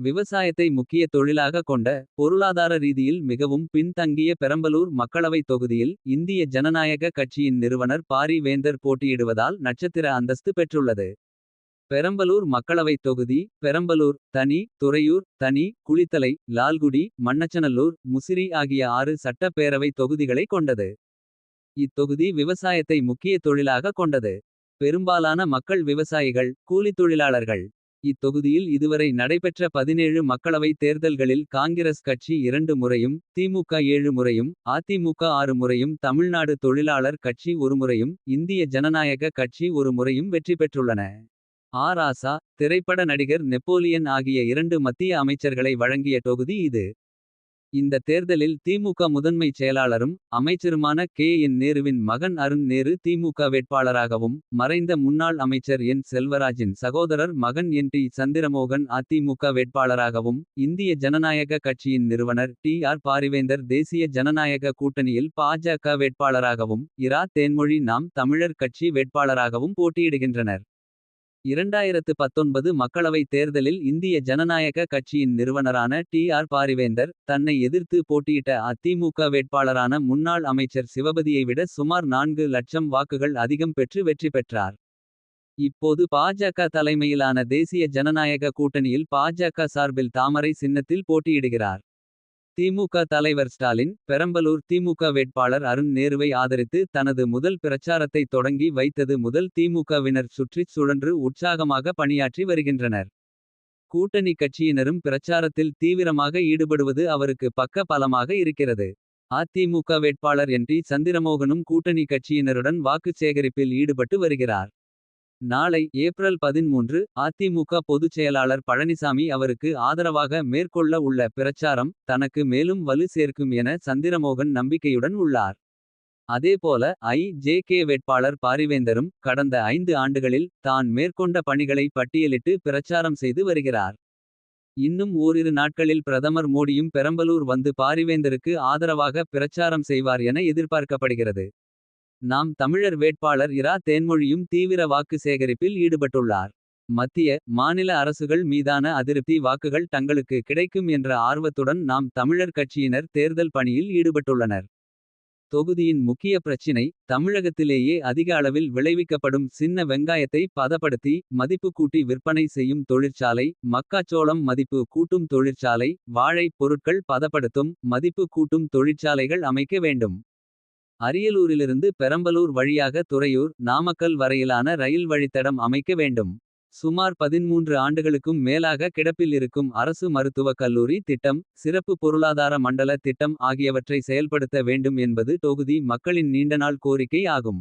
விவசாயத்தை முக்கிய தொழிலாக கொண்ட பொருளாதார ரீதியில் மிகவும் பின்தங்கிய பெரம்பலூர் மக்களவைத் தொகுதியில் இந்திய ஜனநாயக கட்சியின் நிறுவனர் பாரி வேந்தர் போட்டியிடுவதால் நட்சத்திர அந்தஸ்து பெற்றுள்ளது. பெரம்பலூர் மக்களவைத் தொகுதி பெரம்பலூர் தனி துறையூர் தனி குளித்தலை லால்குடி மண்ணச்சநல்லூர் முசிறி ஆகிய ஆறு சட்டப்பேரவைத் தொகுதிகளை கொண்டது. இத்தொகுதி விவசாயத்தை முக்கிய தொழிலாக கொண்டது. பெரும்பாலான மக்கள் விவசாயிகள் கூலித் தொழிலாளர்கள். இத்தொகுதியில் இதுவரை நடைபெற்ற 17 மக்களவை தேர்தல்களில் காங்கிரஸ் கட்சி இரண்டு முறையும். திமுக ஏழு முறையும் அதிமுக ஆறு முறையும் தமிழ்நாடு தொழிலாளர் கட்சி ஒருமுறையும். இந்திய ஜனநாயக கட்சி ஒரு முறையும் வெற்றி பெற்றுள்ளன. ஆராசா திரைப்பட நடிகர் நெப்போலியன் ஆகிய இரண்டு மத்திய அமைச்சர்களை வழங்கிய தொகுதி இது. இந்த தேர்தலில் திமுக முதன்மைச் செயலாளரும். அமைச்சருமான கே. என். நேருவின் மகன் அருண் நேரு திமுக வேட்பாளராகவும். மறைந்த முன்னாள் அமைச்சர் என். செல்வராஜின் சகோதரர் மகன் என். டி. சந்திரமோகன் அதிமுக வேட்பாளராகவும். இந்திய ஜனநாயக கட்சியின் நிறுவனர் டி. ஆர். பாரிவேந்தர் தேசிய ஜனநாயக கூட்டணியில் பா.ஜ.க வேட்பாளராகவும். இரா. தேன்மொழி நாம் தமிழர் கட்சி வேட்பாளராகவும் போட்டியிடுகின்றனர். இரண்டாயிரத்து பத்தொன்பது மக்களவைத் தேர்தலில் இந்திய ஜனநாயக கட்சியின் நிறுவனரான டி. ஆர். பாரிவேந்தர். தன்னை எதிர்த்து போட்டியிட்ட அதிமுக வேட்பாளரான முன்னாள் அமைச்சர் சிவபதியை விட சுமார் நான்கு லட்சம் வாக்குகள் அதிகம் பெற்று வெற்றி பெற்றார். இப்போது பா.ஜ.க தலைமையிலான தேசிய ஜனநாயக கூட்டணியில் பா.ஜ.க சார்பில் தாமரை சின்னத்தில் போட்டியிடுகிறார். திமுக தலைவர் ஸ்டாலின் பெரம்பலூர் திமுக வேட்பாளர் அருண் நேருவை ஆதரித்து. தனது முதல் பிரச்சாரத்தை தொடங்கி வைத்தது முதல் திமுகவினர் சுற்றிச் சுழன்று உற்சாகமாக பணியாற்றி வருகின்றனர். கூட்டணி கட்சியினரும் பிரச்சாரத்தில் தீவிரமாக ஈடுபடுவது அவருக்கு பக்க பலமாக இருக்கிறது. அதிமுக வேட்பாளர் என். டி. சந்திரமோகனும் கூட்டணி கட்சியினருடன் வாக்குச் சேகரிப்பில் ஈடுபட்டு வருகிறார். நாளை ஏப்ரல் 13 அதிமுக பொதுச் செயலாளர் பழனிசாமி அவருக்கு ஆதரவாக மேற்கொள்ள உள்ள பிரச்சாரம். தனக்கு மேலும் வலு சேர்க்கும் என சந்திரமோகன் நம்பிக்கையுடன் உள்ளார். அதேபோல ஐ. ஜே. கே வேட்பாளர் பாரிவேந்தரும். கடந்த ஐந்து ஆண்டுகளில் தான் மேற்கொண்ட பணிகளை பட்டியலிட்டு பிரச்சாரம் செய்து வருகிறார். இன்னும் ஓரிரு நாட்களில் பிரதமர் மோடியும் பெரம்பலூர் வந்து பாரிவேந்தருக்கு ஆதரவாக பிரச்சாரம் செய்வார் என எதிர்பார்க்கப்படுகிறது. நாம் தமிழர் வேட்பாளர் இரா. தேன்மொழியும் தீவிர வாக்கு சேகரிப்பில் ஈடுபட்டுள்ளார். மத்திய மாநில அரசுகள் மீதான அதிருப்தி வாக்குகள் தங்களுக்கு கிடைக்கும் என்ற ஆர்வத்துடன் நாம் தமிழர் கட்சியினர் தேர்தல் பணியில் ஈடுபட்டுள்ளனர். தொகுதியின் முக்கிய பிரச்சினை தமிழகத்திலேயே அதிக அளவில் விளைவிக்கப்படும் சின்ன வெங்காயத்தை பதப்படுத்தி. மதிப்பு கூட்டி விற்பனை செய்யும் தொழிற்சாலை. மக்காச்சோளம் மதிப்பு கூட்டும் தொழிற்சாலை. வாழை பொருட்கள் பதப்படுத்தும் மதிப்பு கூட்டும் தொழிற்சாலைகள் அமைக்க வேண்டும். அரியலூரிலிருந்து பெரம்பலூர் வழியாக துறையூர். நாமக்கல் வரையிலான ரயில் வழித்தடம் அமைக்க வேண்டும். சுமார் 13 ஆண்டுகளுக்கும் மேலாக கிடப்பில் இருக்கும் அரசு மருத்துவக் கல்லூரி திட்டம். சிறப்பு பொருளாதார மண்டல திட்டம் ஆகியவற்றை செயல்படுத்த வேண்டும் என்பது தொகுதி மக்களின் நீண்டநாள் கோரிக்கை ஆகும்.